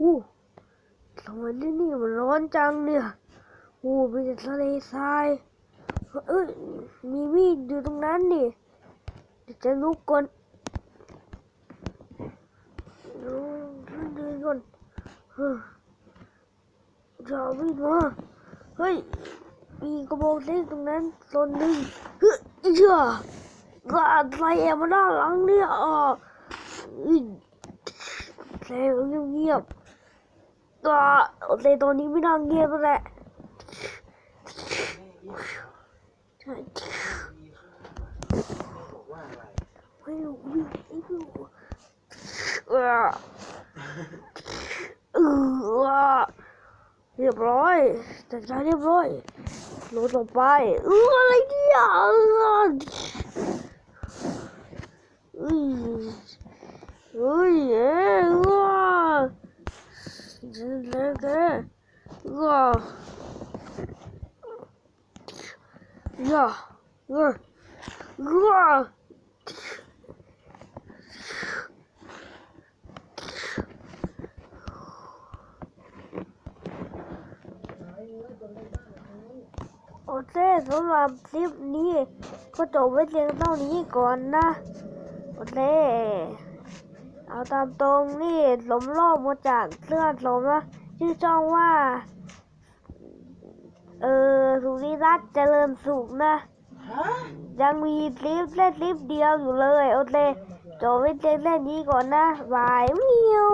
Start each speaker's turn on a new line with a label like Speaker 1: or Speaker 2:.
Speaker 1: อู้ทำไมที่นี่มันร้อนจังเนี่ยอู้มีแต่ทะเลทราย เอ้ย มีมีดอยู่ตรงนั้นนี่เดี๋ยวจะลุกก่อนลุกเดินก่อนเฮ้ยจะเอามีดมาเฮ้ย มีกระบอกเล็กตรงนั้นตนหนึ่งเฮ้ยเชื่อก็ใส่แอบมาด้านหลังเนี่ยอะอื้อใส่เงียบๆ ก็ในตอนนี้ไม่น่าเงียบแล้วแหละไม่รู้ไม่รู้เออเออเรียบร้อยจัดการเรียบร้อยลดลงไปเอออะไรเนี่ยเออเอ้ยเอ้ยเอ้ยเออ Zilege. Ja. Ja. Ja. Ja. โอเคสำหรับคลิปนี้ก็จบไว้เพียงเท่านี้ก่อนนะ โอเค เอาตามตรงนี่สมรอบมาจากเสื้อสมนะ ชื่อช่องว่า เออสุริรัตน์เจริญสุขนะ ยังมีคลิปแค่คลิปเดียวอยู่เลย โอเคจบไว้เพียงแค่นี้ก่อนนะบายเมียว